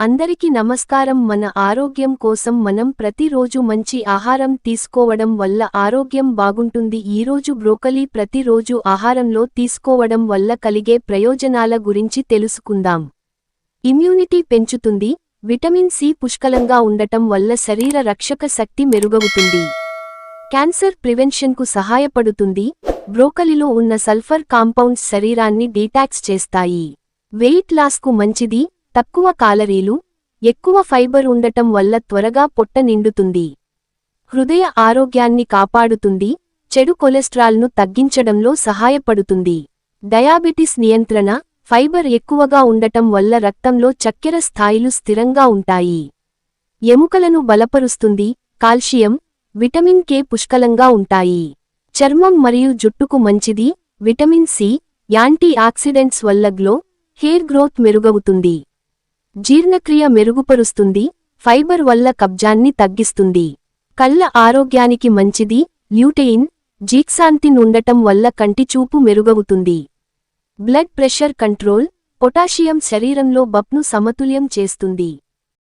అందరికీ నమస్కారం. మన ఆరోగ్యం కోసం మనం ప్రతిరోజు మంచి ఆహారం తీసుకోవడం వల్ల ఆరోగ్యం బాగుంటుంది. ఈరోజు బ్రోకలీ ప్రతిరోజు ఆహారంలో తీసుకోవడం వల్ల కలిగే ప్రయోజనాల గురించి తెలుసుకుందాం. ఇమ్యూనిటీ పెంచుతుంది. విటమిన్ సి పుష్కలంగా ఉండటం వల్ల శరీర రక్షక శక్తి మెరుగవుతుంది. క్యాన్సర్ ప్రివెన్షన్కు సహాయపడుతుంది. బ్రోకలిలో ఉన్న సల్ఫర్ కాంపౌండ్స్ శరీరాన్ని డీటాక్స్ చేస్తాయి. వెయిట్ లాస్కు మంచిది. తక్కువ కాలరీలు ఎక్కువ ఫైబర్ ఉండటం వల్ల త్వరగా పొట్ట నిండుతుంది. హృదయ ఆరోగ్యాన్ని కాపాడుతుంది చెడు కొలెస్ట్రాల్ను తగ్గించడంలో సహాయపడుతుంది. డయాబెటిస్ నియంత్రణ ఫైబర్ ఎక్కువగా ఉండటం వల్ల రక్తంలో చక్కెర స్థాయిలు స్థిరంగా ఉంటాయి. ఎముకలను బలపరుస్తుంది కాల్షియం విటమిన్ కే పుష్కలంగా ఉంటాయి. చర్మం మరియు జుట్టుకు మంచిది విటమిన్ సి యాంటీ ఆక్సిడెంట్స్ వల్ల గ్లో హెయిర్ గ్రోత్ మెరుగవుతుంది. జీర్ణక్రియ మెరుగుపరుస్తుంది ఫైబర్ వల్ల కబ్జాన్ని తగ్గిస్తుంది. కళ్ళ ఆరోగ్యానికి మంచిది ల్యూటెయిన్ జీక్సాంతిన్ ఉండటం వల్ల కంటిచూపు మెరుగవుతుంది. బ్లడ్ ప్రెషర్ కంట్రోల్ పొటాషియం శరీరంలో బప్ను సమతుల్యం చేస్తుంది.